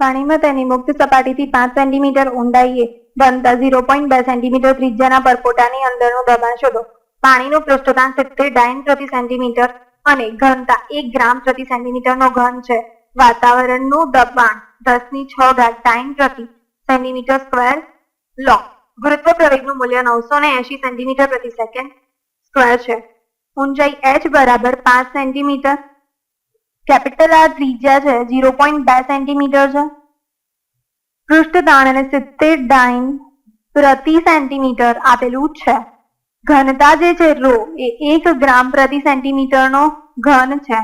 પાણીમાં તેની મુક્ત સપાટીથી પાંચ સેન્ટીમીટર ઊંડાઈએ બનતા ઝીરો પોઈન્ટ બે સેન્ટીમીટર ત્રિજ્યાના પરપોટાની અંદરનું દબાણ શોધો. પાણીનું પૃષ્ઠતાણ સિત્તેર ડાયન પ્રતિ સેન્ટીમીટર અને ઘનતા એક ગ્રામ પ્રતિ સેન્ટીમીટરનો ઘન છે. વાતાવરણનું દબાણ દસની છ ઘાત ડાઇન પ્રતિ સેન્ટીમીટર સ્ક્વેર લો ગુરુત્વ પ્રવેગનું મૂલ્ય નવસો ને એસી સેન્ટીમીટર પ્રતિ સેકન્ડ સ્ક્વેર છે. ઊંચાઈ એચ બરાબર પાંચ સેન્ટીમીટર કેપિટલ આર ત્રિજ્યા છે, ઝીરો પોઈન્ટ બે સેન્ટીમીટર છે. પૃષ્ઠતાણ અને સિત્તેર ડાઇન પ્રતિ સેન્ટીમીટર આપેલું છે. ઘનતા જે છે, રો, એ એક ગ્રામ પ્રતિ સેન્ટીમીટરનો ઘન છે.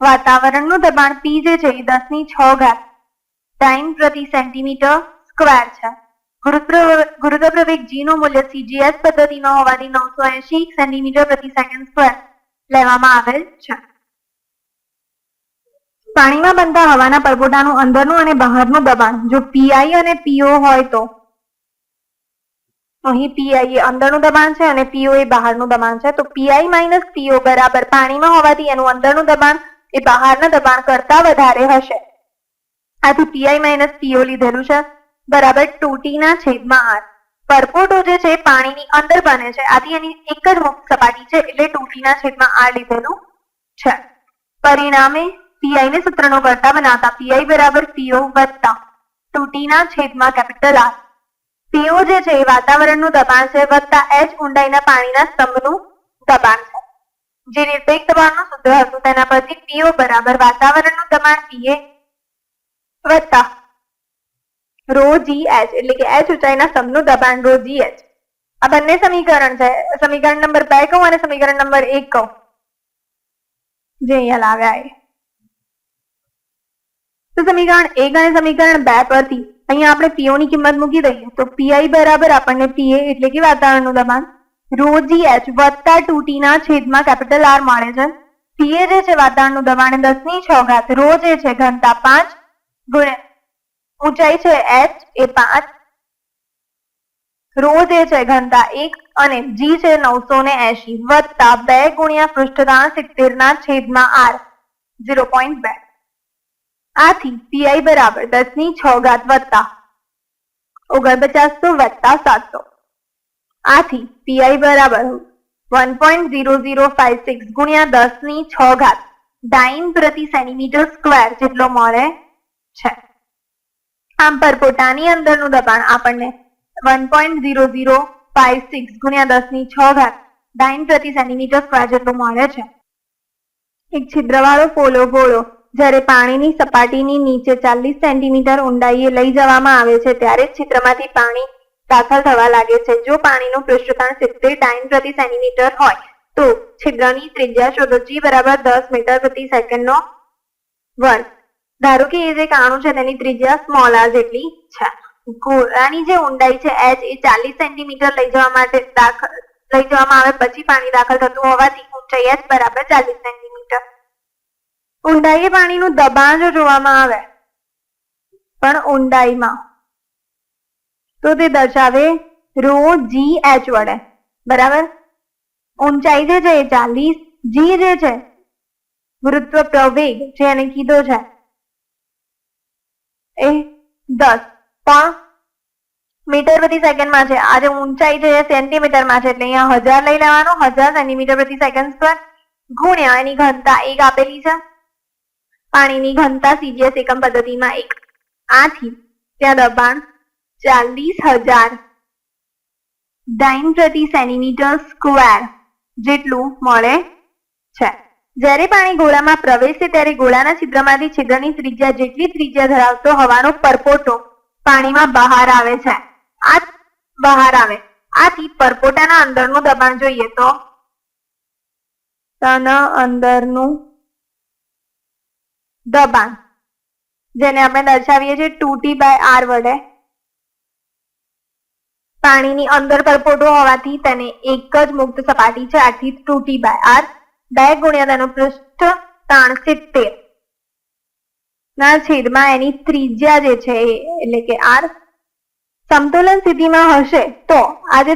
વાતાવરણનું દબાણ પી જે છે, એ દસની છ ઘાત ડાઇન પ્રતિ સેન્ટીમીટર સ્ક્વેર છે. ગુરુત્વ પ્રવેગ જી નું મૂલ્ય સીજીએસ પદ્ધતિનો હોવાથી નવસો એસી સેન્ટીમીટર પ્રતિ સેકન્ડ સ્ક્વેર લેવામાં આવેલ છે. પાણીમાં બનતા હવાના પરપોટાનું અંદરનું અને બહારનું દબાણ. જો પીઆઈ અને પીઓ હોય તો? અહીં પીઆઈ અંદરનું દબાણ છે અને પીઓ એ બહારનું દબાણ છે. તો પીઆઈ માઇનસ પીઓ બરાબર પાણીમાં હોવાથી એનું અંદરનું દબાણ એ બહારના દબાણ કરતા વધારે હશે. આથી પીઆઈ માઇનસ પીઓ લીધેલું છે. બરાબર ટુ છેદમાં આર પરપોટો જે છે પાણીની અંદર બને છે. આથી એની એક જ મુક્ત સપાટી છે એટલે ટુ છેદમાં આ લીધેલું છે. પરિણામે પીઆઈ ને સૂત્રનો કરતા બનાવતા પીઆઈ બરાબર પીઓ વત્તા. તૂટીના છેદમાં કેપિટલ આર. પીઓ જે છે એ વાતાવરણનું દબાણ છે વત્તા એચ ઊંડાઈના પાણીના સ્તંભનું દબાણ છે. જે નિર્ભેક દબાણનું સૂત્ર હતું તેના પરથી પીઓ બરાબર વાતાવરણનું દબાણ પીએ વત્તા. રો જી એચ એટલે કે એચ ઊંચાઈના સ્તંભનું દબાણ રો જી એચ. આ બંને સમીકરણ છે. સમીકરણ નંબર બે કહું અને સમીકરણ નંબર એક કહું. જે અહીંયા લાવ્યા એ. તો સમીકરણ એક અને સમીકરણ બે પરથી. અહીંયા આપણે પીઓ ની કિંમત મૂકી દઈએ. તો પીઆઈ બરાબર આપણને પીએ એટલે કે વાતાવરણનું દબાણ. રો એચ વત્તા ટુ ના છેદમાં કેપિટલ આર મળે છે. પીએ જે છે વાતાવરણનું દબાણ દસની છ ઘાત. રો જે છે ઘનતા પાંચ ગુણ્યા ઊંચાઈ છે એચ એ પાંચ. રો જે છે ઘનતા એક અને જી છે નવસો ને એસી વત્તા બે ગુણ્યા પૃષ્ઠતાણ સિત્તેર ના છેદમાં આર ઝીરો પોઈન્ટ બે. આથી પીઆઈ બરાબર દસની છ ઘાત વત્તા ઓગણપચાસો વત્તા સાતસો. આથી પીઆઈ બરાબર one point zero zero five six ગુણ્યા દસની છ ઘાત ડાઇન પ્રતિ સેન્ટીમીટર સ્ક્વેર જેટલો મળે છે. આમ પર પોતાની અંદરનું દબાણ આપણને one point zero zero five six ગુણ્યા દસની છ ઘાત ડાઇન પ્રતિ સેન્ટીમીટર સ્ક્વેર જેટલું મળે છે. એક છિદ્રવાળો પોલો ગોળો જ્યારે પાણીની સપાટીની નીચે ચાલીસ સેન્ટીમીટર ઊંડાઈએ લઈ જવામાં આવે છે, ત્યારે છિદ્રમાંથી પાણી દાખલ થવા લાગે છે. જો પાણીનું પૃષ્ઠતાણ સિત્તેર ટાઈમ પ્રતિ સેન્ટીમીટર હોય, તો છિદ્રની ત્રિજ્યા શોધો. જી બરાબર દસ મીટર પ્રતિ સેકન્ડનો વર્ગ. ધારો કે એ જે કાણું છે, તેની ત્રિજ્યા સ્મોલ આર જેટલી છે. ગોળાની જે ઊંડાઈ છે એચ એ ચાલીસ સેન્ટીમીટર લઈ જવા માટે દાખલ લઈ જવામાં આવે, પછી પાણી દાખલ થતું હોવાથી ઊંચાઈ એચ બરાબર ચાલીસ સેન્ટીમીટર ઊંડાઈએ પાણીનું દબાણ જો જોવામાં આવે, પણ ઊંડાઈમાં, તો તે દર્શાવે રો જી એચ વડે, બરાબર? ઊંચાઈ જે છે એ ચાલીસ જી જે છે, ગુરુત્વ પ્રવેગ જે એને કીધો છે, એ દસ પણ મીટર પ્રતિ સેકન્ડમાં છે. આ જે ઊંચાઈ છે એ સેન્ટીમીટરમાં છે, એટલે અહીંયા હજાર લઈ લેવાનો. હજાર સેન્ટીમીટર પ્રતિ સેકન્ડ સ્ક્વેર ગુણ્યા એની ઘનતા એક આપેલી છે. પાણીની ઘનતા સીજીએસ એકમ પદ્ધતિમાં એક. આથી ત્યાં દબાણ ચાલીસ હજાર ડાઇન પ્રતિ સેન્ટીમીટર સ્ક્વેર જેટલું મળે છે. જ્યારે પાણી ગોળામાં પ્રવેશે ત્યારે ગોળાના છિદ્રમાંથી છિદ્રની ત્રિજ્યા જેટલી ત્રિજ્યા ધરાવતો હવાનો પરપોટો પાણીમાં બહાર આવે છે. આ બહાર આવે. આથી પરપોટાના અંદરનું દબાણ જોઈએ તો? તેના અંદરનું દબાણ. જેને આપણે દર્શાવીએ છીએ ટુ ટી બાય આર વડે. પાણીની અંદર પરપોટો હોવાથી તેને એક જ મુક્ત સપાટી છે, આથી ટુ ટી બાય આર બે ગુણ્યા તેનો પૃષ્ઠ તાણ સિત્તેર. ના, છેદમાં એની ત્રિજ્યા જે છે એટલે કે આર, સમતુલન સ્થિતિમાં હશે તો આ જે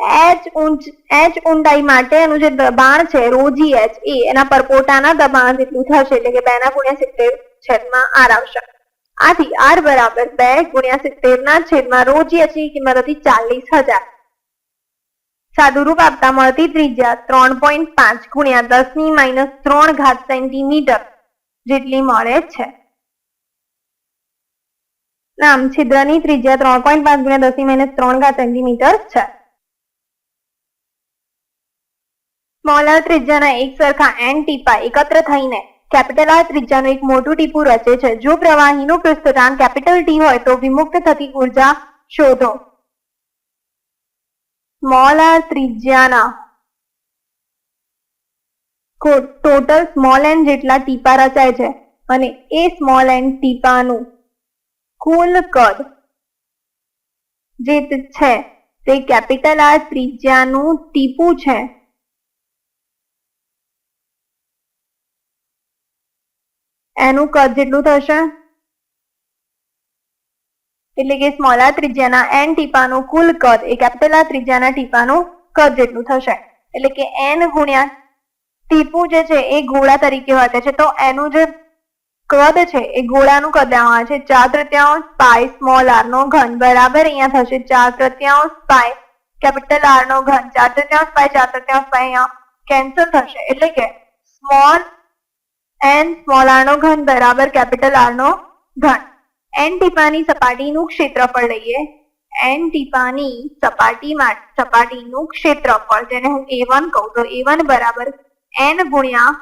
એચ ઊંચ, એચ ઊંડાઈ માટે એનું જે દબાણ છે રોજી એચ, એ, એના પરપોટાના દબાણ જેટલું થશે એટલે કે બે ના ગુણ્યા સિત્તેર છેદમાં આર આવશે. આથી આર બરાબર બે ગુણ્યા સિત્તેર ના છેદમાં રોજી એચની કિંમત હતી ચાલીસ હજાર. સાદુરૂપ આપતા મળતી ત્રિજ્યા ત્રણ પોઈન્ટ પાંચ ગુણ્યા દસની માઇનસ ત્રણ ઘાત સેન્ટીમીટર જેટલી મળે છે. આમ છિદ્રની ત્રિજ્યા ત્રણ પોઈન્ટ પાંચ ગુણ્યા દસની માઇનસ ત્રણ ઘાત સેન્ટીમીટર છે. સ્મોલ આર ત્રિજ્યાના એક સરખા એન ટીપા એકત્ર થઈને કેપિટલ આર ત્રિજ્યાનું એક મોટું ટીપું રચે છે. જો પ્રવાહીનું પૃષ્ઠતાણ કેપિટલ ટી હોય તો વિમુક્ત થતી ઊર્જા શોધો. સ્મોલ આર ત્રિજ્યાના ટોટલ સ્મોલ એન જેટલા ટીપા રચાય છે અને એ સ્મોલ એન ટીપાનું કુલ કદ જે છે તે કેપિટલ આર ત્રિજ્યાનું ટીપું છે. એનું કદ જેટલું થશે? એટલે કે સ્મોલ આર ત્રિજ્યાના એન ટીપાનું કુલ કદ, એ કેપિટલ આર ત્રિજ્યાના ટીપાનું કદ જેટલું થશે. એટલે કે એન ગુણ્યા ટીપું જે છે, એ ગોળા તરીકે વર્તે છે. તો એનું જે કદ છે, એ ગોળાનું કદ આવે છે. ચાર તૃત્યાંશ પાય સ્મોલ આર નો ઘન બરાબર અહીંયા થશે. ચાર તૃત્યાંશ પાય કેપિટલ આર નો ઘન. ચાર તૃત્યાંશ પાય ચાર તૃત્યાંશ પાય અહીંયા કેન્સલ થશે. એટલે કે સ્મોલ એન સ્મોલ આર નો ઘન બરાબર કેપિટલ આર નો ઘન. એન ટીપાની સપાટીનું ક્ષેત્રફળ લઈએ. એન ટીપાની સપાટી સપાટીનું ક્ષેત્રફળ, જેને હું એ વન કહું, તો એ વન બરાબર એન ગુણ્યા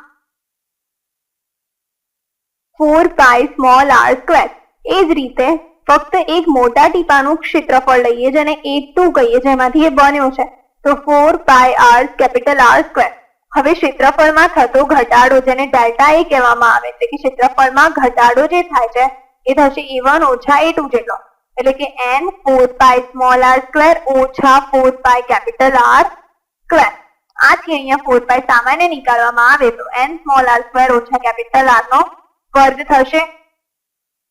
four pi small R square એ જ રીતે ફક્ત એક મોટા ટીપાનું ક્ષેત્રફળ લઈએ, જેને એ ટુ કહીએ, જેમાંથી એ બન્યો છે. તો four pi R capital R square હવે ક્ષેત્રફળમાં થતો ઘટાડો જેને ડેલ્ટા એ કહેવામાં આવે છે, કે ક્ષેત્રફળમાં ઘટાડો જે થાય છે, એ થશે એ વન ઓછા એ ટુ જેટલો. એટલે કે N four pi small R square ઓછા four pi capital R square આથી અહીંયા ફોર પાય સામાન્ય નીકાળવામાં આવે તો એન સ્મોલ આર સ્ક્વેર ઓછા કેપિટલ આર નો વર્ગ થશે.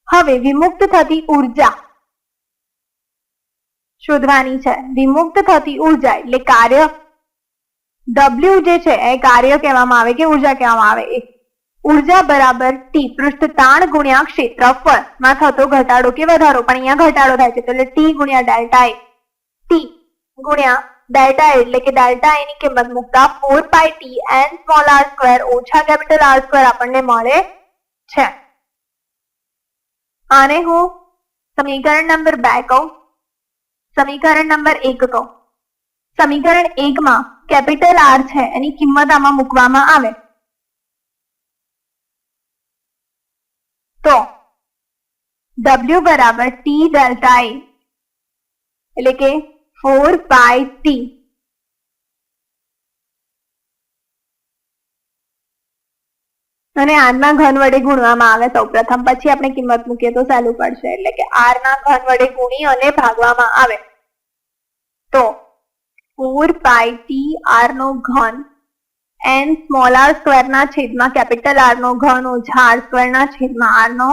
હવે વિમુક્ત થતી ઊર્જા શોધવાની છે. વિમુક્ત થતી ઊર્જા એટલે કાર્ય ડબલ્યુ જે છે એ કાર્ય કહેવામાં આવે કે ઊર્જા કહેવામાં આવે. ઊર્જા બરાબર ટી પૃષ્ઠ તાણ ગુણ્યા ક્ષેત્રફળમાં થતો ઘટાડો કે વધારો. પણ અહીંયા ઘટાડો થાય છે એટલે ટી ગુણ્યા ડેલ્ટા એ ટી ગુણ્યા ડેલ્ટા એટલે કે ડેલ્ટા એ ની કિંમત મૂકતા four pi T N small R square ઓછા કેપિટલ આર સ્ક્વેર આપણને મળે છે. આને હું સમીકરણ નંબર બે કહું. સમીકરણ નંબર એક કહું. સમીકરણ એકમાં કેપિટલ આર છે, એની કિંમત આમાં મૂકવામાં આવે. તો ડબલ્યુ બરાબર ટી ડેલ્ટા એ એટલે કે ફોર બાય ટી અને આરના ઘન વડે ગુણવામાં આવે સૌ પ્રથમ પછી આપણે કિંમત મૂકીએ તો સહેલું પડશે, એટલે કે આરના ઘન વડે ગુણી અને ભાગવામાં આવે. તો ફોર પાય ટી આર નો ઘન એન સ્મોલ આર સ્ક્વેર ના છેદમાં કેપિટલ આર નો ઘન ઓછા આર સ્ક્વેર ના છેદમાં આર નો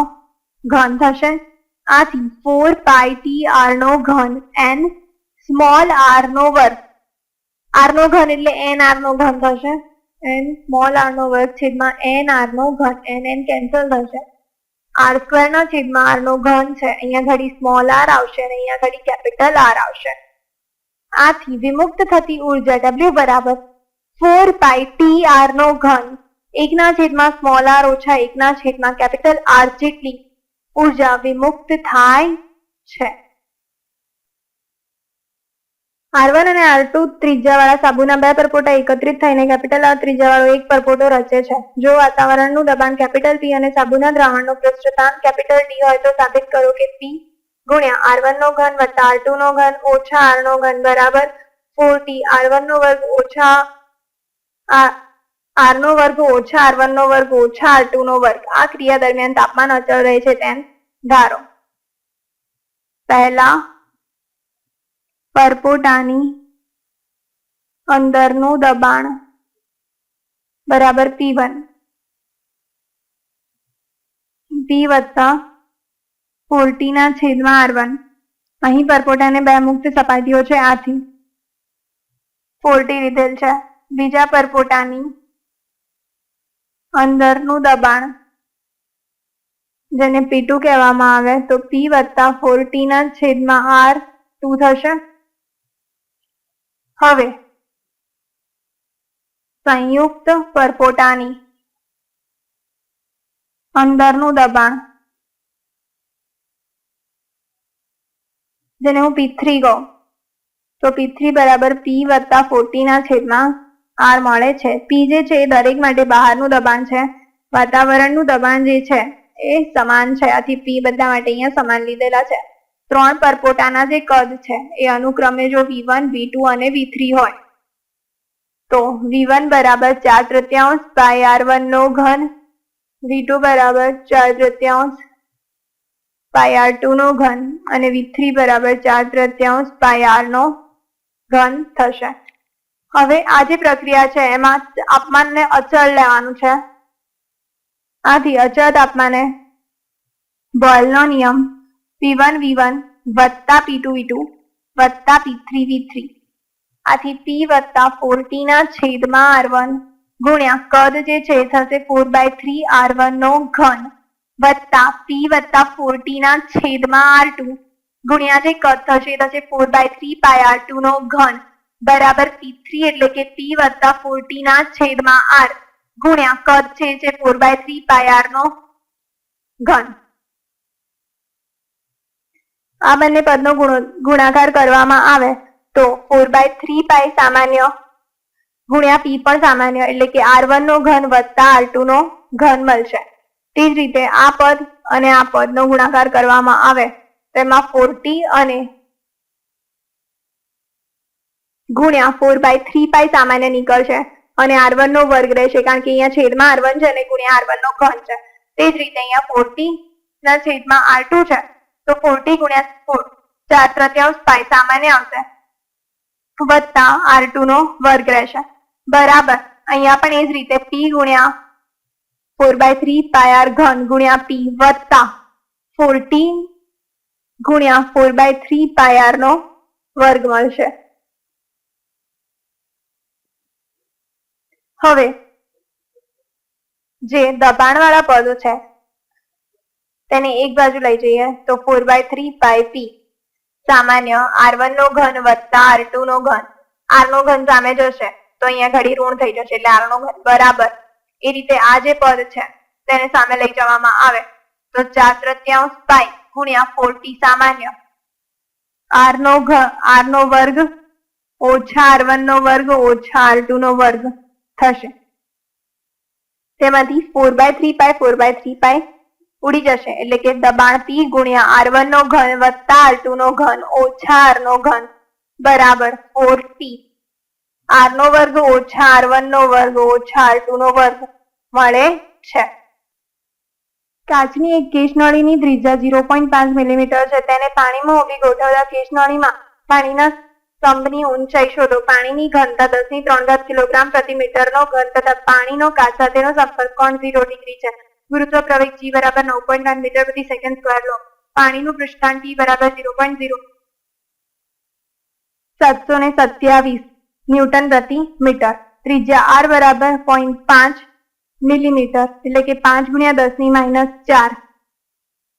ઘન થશે આથી ફોર પાય ટી આર નો ઘન એન સ્મોલ આર નો વર્ગ આર નો ઘન એટલે એન આર નો ઘન થશે એન સ્મોલ આર નો વર્ગ છેદમાં એન આર નો ઘન એન એન કેન્સલ થશે આર સ્ક્વેર ના છેદમાં આર નો ઘન છે અહીંયા ઘડી સ્મોલ આર આવશે અને અહીંયા ઘડી કેપિટલ આર આવશે આથી વિમુક્ત થતી ઊર્જા ડબલ્યુ બરાબર ફોર પાઈ ટી આર નો ઘન. એકના છેદમાં સ્મોલ આર ઓછા એકના છેદમાં કેપિટલ આર જેટલી ઊર્જા વિમુક્ત થાય છે. આર વન અને આર ટુ ત્રિજ્યાવાળા સાબુના બે પરપોટા એકત્રિત થઈને કેપિટલ આર ત્રિજ્યાવાળો એક પરપોટો રચે છે. જો વાતાવરણનું દબાણ કેપિટલ પી અને સાબુના દ્રાવણનું પૃષ્ઠતાણ કેપિટલ ડી હોય તો સાબિત કરો કે પી ગુણ્યા આર વન નો ઘન વત્તા આર ટુ નો ઘન ઓછા આર નો ઘન બરાબર ફોર ટી આર વન નો વર્ગ ઓછા આર નો વર્ગ ઓછા આર વન નો વર્ગ ઓછા આર ટુ નો વર્ગ. આ ક્રિયા દરમિયાન તાપમાન અચળ રહે છે તેમ ધારો. પહેલા પરપોટાની અંદરનું દબાણ બરાબર પી વન પી વત્તા ફોર્ટીના છેદમાં આર વન. અહીં પરપોટાને બે મુક્ત સપાટીઓ છે, આથી. ફોર્ટી લીધેલ છે. બીજા પરપોટાની અંદરનું દબાણ, જેને પી ટુ કહેવામાં આવે, તો પી વત્તા ફોર ના છેદમાં આર ટુ થશે. હવે, સંયુક્ત પરપોટાની અંદરનું દબાણ. જેને હું પી થ્રી કહું. તો પી થ્રી બરાબર પી વત્તા ફોર્ટીના છેદમાં આર મળે છે. પી જે છે એ દરેક માટે બહારનું દબાણ છે. વાતાવરણનું દબાણ જે છે એ સમાન છે. આથી પી બધા માટે અહીંયા સમાન લીધેલા છે. ત્રણ પરપોટાના જે કદ છે એ અનુક્રમે જો વી વન વી ટુ અને વી થ્રી હોય, તો વી વન બરાબર ચાર તૃત્યાંશ પાય આર વન નો ઘન વી ટુ બરાબર ચાર તૃતીયાંશ પાય આર ટુ નો ઘન અને વી થ્રી બરાબર ચાર તૃતીયાંશ પાય આર નો ઘન થશે. હવે આ જે પ્રક્રિયા છે, એમાં તાપમાનને અચળ લેવાનું છે. આથી અચળ તાપમાને બોયલનો નિયમ પી વન વી વન વત્તા પી ટુ વી ટુ વત્તા પી થ્રી વી થ્રી. આથી પી વત્તા ફોર ના છેદમાં આર વન ગુણ્યા કદ જે છે થશે four by three R one નો ઘન. વત્તા પી વત્તા ફોર્ટી ના છેદમાં આર ટુ ગુણ્યા જે કદ થશે થશે four by three pi R two નો ઘન બરાબર પી થ્રી એટલે કે પી વત્તા ફોર્ટી ના છેદમાં આર ગુણ્યા કદ છે જે four by three pi R નો ઘન. આ બંને પદનો ગુણો- ગુણાકાર કરવામાં આવે તો ફોર બાય થ્રી પાય સામાન્ય ગુણ્યા પી પણ સામાન્ય એટલે કે આર વન નો ઘન વત્તા આર ટુ નો ઘન મળશે. તે જ રીતે આ પદ અને આ પદનો ગુણાકાર કરવામાં આવે તેમાં ફોર્ટી અને ગુણ્યા ફોર બાય થ્રી પાય સામાન્ય નીકળશે અને આર વન નો વર્ગ રહેશે કારણ કે અહીંયા છેદમાં આર વન છે અને ગુણ્યા આર વન નો ઘન છે. તે જ રીતે અહીંયા ફોર્ટી ના છેદમાં આર ટુ છે. તો ફોર્ટી ગુણ્યા ફોર ચાર તૃતીયાંશ પાય સામાન્ય આવશે. વત્તા આર ટુ નો વર્ગ રહેશે. બરાબર. અહીંયા પણ એ જ રીતે પી ગુણ્યા four by three pi R ઘન ગુણ્યા પી વત્તા ફોર્ટીન ગુણ્યા four by three pi R નો વર્ગ મળશે. હવે જે દબાણવાળા પદો છે, તેને એક બાજુ લઈ જઈએ તો four by three pi P સામાન્ય આર વન નો ઘન વત્તા આર ટુ નો ઘન. આર નો ઘન સામે જશે, તો અહીંયા ઘડી ઋણ થઈ જશે એટલે આર નો ઘન બરાબર એ રીતે આ પદ છે. તેને સામે લઈ જવામાં આવે. તો ચાર તૃતીયાંશ પાઈ ગુણ્યા ફોર્ટી સામાન્ય. આર નો ઘ આર નો વર્ગ ઓછા આર વન નો વર્ગ ઓછા આર ટુ નો વર્ગ થશે. તેમાંથી four by three pi, four by three pi ઉડી જશે. એટલે કે દબાણ પી ગુણ્યા આર વન નો ઘન વત્તા આર ટુ નો ઘન ઓછા આર નો ઘન બરાબર ફોર પી. આર નો વર્ગ ઓછા આર વન નો વર્ગ ઓછા આર ટુ નો વર્ગ. મળે છે. કાચની એક કેશનળીની ત્રિજ્યા ઝીરો પોઈન્ટ પાંચ મિલીમીટર છે. તેને પાણીમાં ઊભી ગોઠવતા કેશનળીમાં પાણીના સ્તંભની ઊંચાઈ શોધો. પાણીની ઘનતા દસની ત્રણ ઘાત કિલોગ્રામ પ્રતિ મીટરનો ઘન તથા પાણીનો કાચ સાથેનો સંપર્ક કોણ? ઝીરો ડિગ્રી છે. ગુરુત્વ પ્રવેગ જી બરાબર નવ પોઈન્ટ આઠ મીટર પ્રતિ સેકન્ડ સ્ક્વેર લો. પાણીનું પૃષ્ઠાંત ટી બરાબર ઝીરો પોઈન્ટ ઝીરો સાતસો ને સત્યાવીસ ન્યૂટન પ્રતિ મીટર. ત્રિજ્યા આર બરાબર પોઈન્ટ પાંચ મિલીમીટર, એટલે કે પાંચ ગુણ્યા દસની માઇનસ ચાર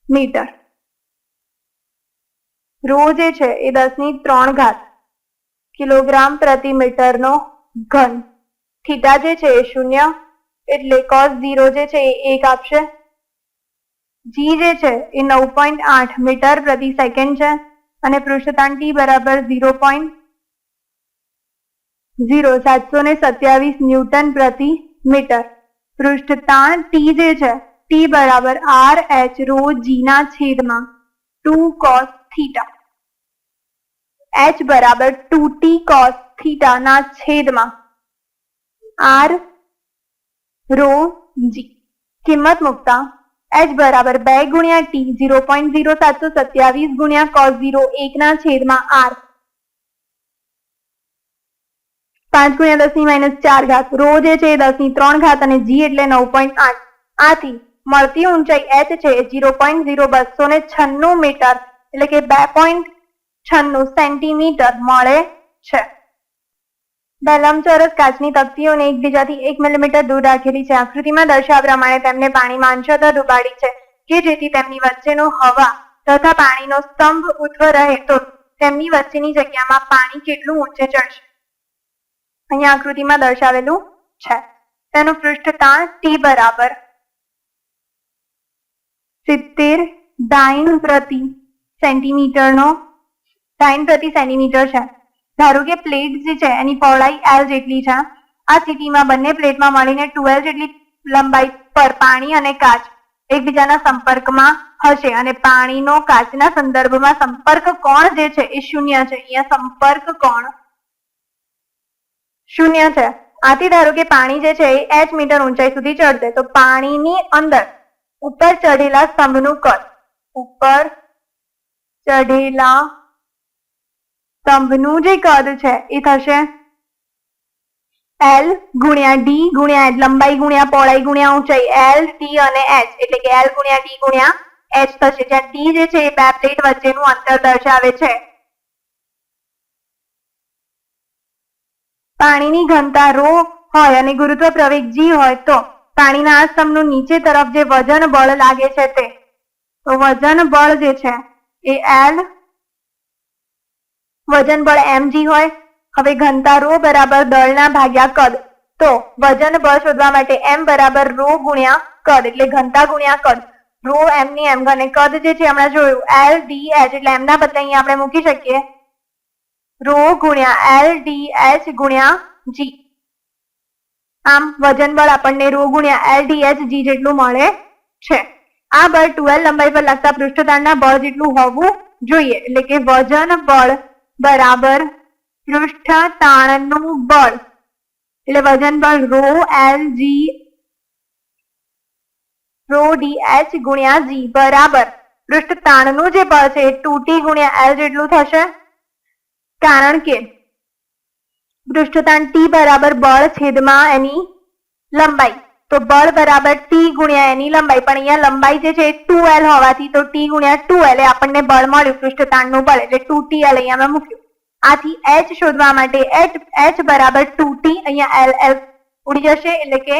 મીટર. રો જે છે એ દસની ત્રણ ઘાત કિલોગ્રામ પ્રતિ મીટર નો ઘન. થીટા જે છે એ શૂન્ય, એટલે કોસ ઝીરો જે છે એ એક આપશે. જી જે છે એ નવ પોઈન્ટ આઠ મીટર પ્રતિ સેકન્ડ છે, અને પૃષ્ઠતાણ ટી બરાબર ઝીરો પોઈન્ટ ઝીરો સાતસો ને સત્યાવીસ ન્યૂટન પ્રતિ મીટર. પૃષ્ઠતાણ ટી જે છે ટી બરાબર આર એચ રો જી ના છેદમાં ટુ કોસ થીટા એચ બરાબર ટુ ટી કોસ થીટા ના છેદમાં આર રો જી કિંમત મૂકતા એચ બરાબર બે ગુણ્યા ટી ઝીરો પોઈન્ટ ઝીરો સાતસો સત્યાવીસ ગુણ્યા કોસ ઝીરો એક ના છેદમાં આર પાંચ ગુણ્યા દસની માઇનસ ચાર ઘાત રો છે એ દસની ત્રણ ઘાત અને જી એટલે નવ પોઈન્ટ આઠ. આથી મળતી ઊંચાઈ એચ છે ઝીરો પોઈન્ટ ઝીરો બસો ને છન્નું મીટર, એટલે કે બે પોઈન્ટ છન્નું સેન્ટીમીટર મળે છે. બે લંબચોરસ કાચની તકતીઓને એકબીજાથી એક મિલીમીટર દૂર રાખેલી છે. આકૃતિમાં દર્શાવ્યા પ્રમાણે તેમને પાણીમાં માંછતા ડુબાડી છે, કે જેથી તેમની વચ્ચેનો હવા તથા પાણીનો સ્તંભ ઉધ્વ રહે તો તેમની વચ્ચેની જગ્યામાં પાણી કેટલું ઊંચે ચડશે. અહીંયા આકૃતિમાં દર્શાવેલું છે. તેનું પૃષ્ઠતાણ ટી બરાબર સિત્તેર ડાઇન પ્રતિ સેન્ટીમીટરનો ડાઇન પ્રતિ સેન્ટીમીટર છે. ધારો કે પ્લેટ જે છે એની પહોળાઈ એલ જેટલી છે. આ સ્થિતિમાં બંને પ્લેટમાં મળીને ટુએલ જેટલી લંબાઈ પર પાણી અને કાચ એકબીજાના સંપર્કમાં હશે અને પાણીનો કાચના સંદર્ભમાં સંપર્ક કોણ જે છે એ શૂન્ય છે. અહીંયા સંપર્ક કોણ શૂન્ય છે. આથી ધારો કે પાણી જે છે એ એચ મીટર ઊંચાઈ સુધી ચડશે, તો પાણીની અંદર ઉપર ચઢેલા સ્તંભનું કદ, ઉપર ચઢેલા સ્તંભનું જે કદ છે એ થશે એલ ગુણ્યા ડી ગુણ્યા લંબાઈ ગુણ્યા પહોળાઈ ગુણ્યા ઊંચાઈ, એલ ટી અને એચ, એટલે કે એલ ગુણ્યા ડી ગુણ્યા એચ થશે. જ્યાં ટી જે છે એ બે પ્લેટ વચ્ચેનું અંતર દર્શાવે છે. પાણીની ઘનતા રો હોય અને ગુરુત્વ પ્રવેગ જી હોય તો પાણીના આ સ્તંભનું નીચે તરફ જે વજન બળ લાગે છે તે. તો વજન બળ જે છે એ એલ વજન બળ એમજી હોય. હવે ઘનતા રો બરાબર દળના ભાગ્યા કદ. તો વજન બળ શોધવા માટે એમ બરાબર રો ગુણ્યા કદ, એટલે ઘનતા ગુણ્યા કદ. રો એમની એમ અને કદ જે છે હમણાં જોયું એલ ડી એચ એટલે એમના બદલે અહીંયા આપણે મૂકી શકીએ. રો ગુણ્યા એલ ડી એચ ગુણ્યા જી. આમ વજન બળ આપણને રો ગુણ્યા એલ ડી એચ જી જેટલું મળે છે. આ બળ ટ્વેલ્વ લંબાઈ પર લાગતા પૃષ્ઠતાણના બળ જેટલું હોવું જોઈએ. એટલે કે વજન બળ બરાબર પૃષ્ઠતાણનું બળ. એટલે વજન બળ rho L G rho D H ગુણ્યા જી. બરાબર. પૃષ્ઠ તાણનું જે બળ છે ટુ ટી ગુણ્યા એલ જેટલું થશે. કારણ કે પૃષ્ઠતાણ ટી બરાબર બળ છેદમાં એની લંબાઈ. તો બળ બરાબર ટી ગુણ્યા એની લંબાઈ. પણ અહીંયા લંબાઈ જે છે ટુ એલ હોવાથી તો ટી ગુણ્યા ટુ એલ આપણને બળ મળ્યું, પૃષ્ઠતાણનું બળ. એટલે ટુ ટી એલ અહીંયા મૂક્યું. આથી એચ શોધવા માટે એચ એચ બરાબર ટુ ટી અહીંયા એલ એલ ઉડી જશે. એટલે કે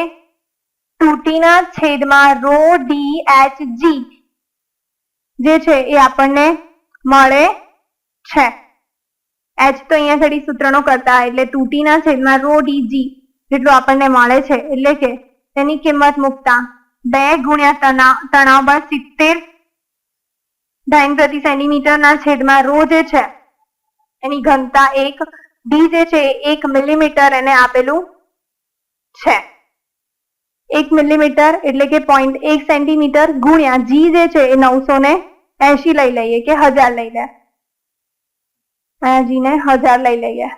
ટુ ટી ના છેદમાં રો ડી એચ જી જે છે એ આપણને મળે છે. એચ તો અહીંયા ઘડી સૂત્રનો કરતા એટલે તૂટીના છેદમાં રો ડી જેટલું આપણને મળે છે એટલે કે તેની કિંમત મૂકતા બે ગુણ્યા તણાવ તણાવ બળ સિત્તેર ડાઇન પ્રતિ સેન્ટીમીટરના છેદમાં રો જે છે, એની ઘનતા એક ડી જે છે એક મિલીમીટર એને આપેલું છે. એક મિલીમીટર એટલે કે પોઈન્ટ એક સેન્ટીમીટર ગુણ્યા જી જે છે એ નવસો ને એસી લઈ લઈએ કે હજાર લઈ લે. જી ને હજાર લઈ લઈએ.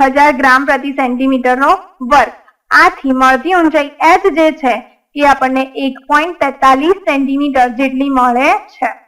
હજાર ગ્રામ પ્રતિ સેન્ટીમીટર નો વર્ગ. આથી મળતી ઊંચાઈ એચ જે છે એ આપણને એક પોઈન્ટ તેતાલીસ સેન્ટીમીટર જેટલી મળે છે.